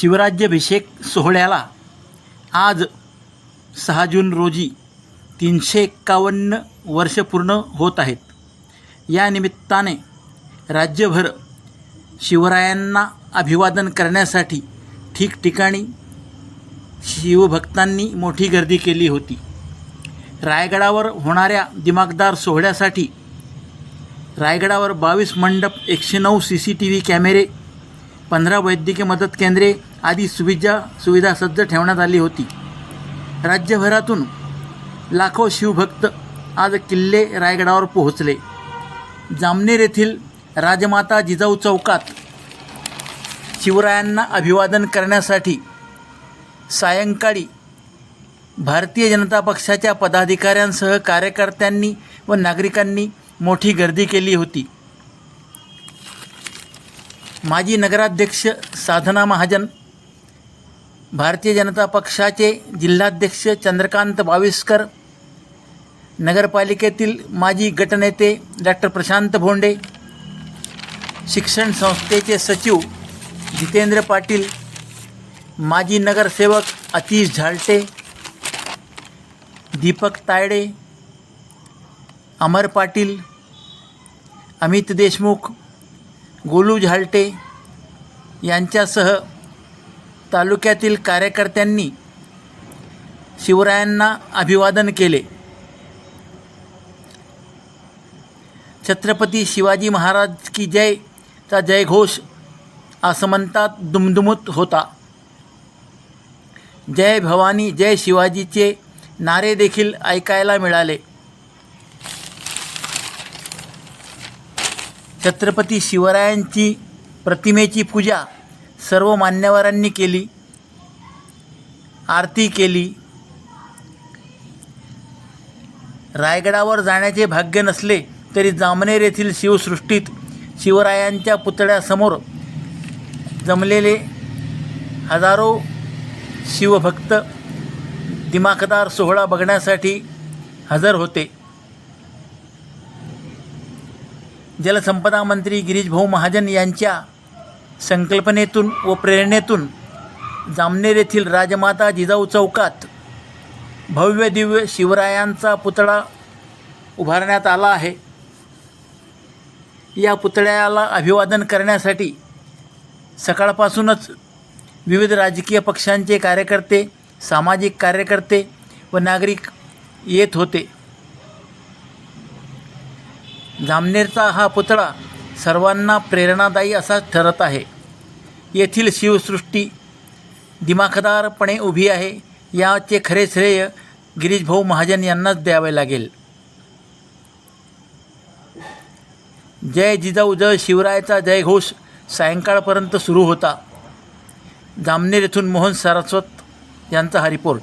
शिवराज्याभिषेक सोहळ्याला आज सहा जून रोजी तीनशे एक्कावन्न वर्ष पूर्ण होत आहेत. या निमित्ताने राज्यभर शिवरायांना अभिवादन करण्यासाठी ठिकठिकाणी शिवभक्तांनी मोठी गर्दी केली होती. रायगडावर होणाऱ्या दिमागदार सोहळ्यासाठी रायगडावर बावीस मंडप एकशे नऊ सी सी टी व्ही कॅमेरे पंधरा वैद्यकीय मदत केंद्रे आदी सुविधा सुविधा सज्ज ठेवण्यात आली होती. राज्यभरातून लाखो शिवभक्त आज किल्ले रायगडावर पोहोचले. जामनेर येथील राजमाता जिजाऊ चौकात शिवरायांना अभिवादन करण्यासाठी सायंकाळी भारतीय जनता पक्षाच्या पदाधिकाऱ्यांसह कार्यकर्त्यांनी व नागरिकांनी मोठी गर्दी केली होती. माजी नगराध्यक्ष साधना महाजन भारतीय जनता पक्षाचे जिल्हाध्यक्ष चंद्रकांत बाविस्कर नगरपालिकेतील माजी गटनेते डॉक्टर प्रशांत भोंडे शिक्षण संस्थेचे सचिव जितेंद्र पाटील माजी नगरसेवक अतिश झालटे दीपक तायडे अमर पाटील अमित देशमुख गोलू झालटे यांच्यासह तालुक्यातील कार्यकर्त्यांनी शिवरायांना अभिवादन केले. छत्रपती शिवाजी महाराज की जयचा जयघोष आसमंतात दुमदुमत होता. जय भवानी जय शिवाजीचे नारे देखील ऐकायला मिळाले. छत्रपती शिवरायांची प्रतिमेची पूजा सर्व मान्यवरांनी केली आरती केली. रायगडावर जाण्याचे भाग्य नसले तरी जामनेर येथील शिवसृष्टीत शिवरायांच्या पुतळ्यासमोर जमलेले हजारो शिवभक्त दिमाखदार सोहळा बघण्यासाठी हजर होते. जलसंपदा मंत्री गिरीशभाऊ महाजन यांच्या संकल्पनेतून व प्रेरणेतून जामनेर येथील राजमाता जिजाऊ चौकात भव्य दिव्य शिवरायांचा पुतळा उभारण्यात आला आहे. या पुतळ्याला अभिवादन करण्यासाठी सकाळपासूनच विविध राजकीय पक्षांचे कार्यकर्ते सामाजिक कार्यकर्ते व नागरिक येत होते. जामनेरचा हा पुतळा सर्वांना प्रेरणादायी असा ठरत आहे. येथील शिवसृष्टी दिमाखदारपणे उभी आहे याचे खरे श्रेय गिरीशभाऊ महाजन यांनाच द्यावे लागेल. जय जिजाऊ जय शिवरायचा जयघोष सायंकाळपर्यंत सुरू होता. जामनेर येथून मोहन सारस्वत यांचा हा रिपोर्ट.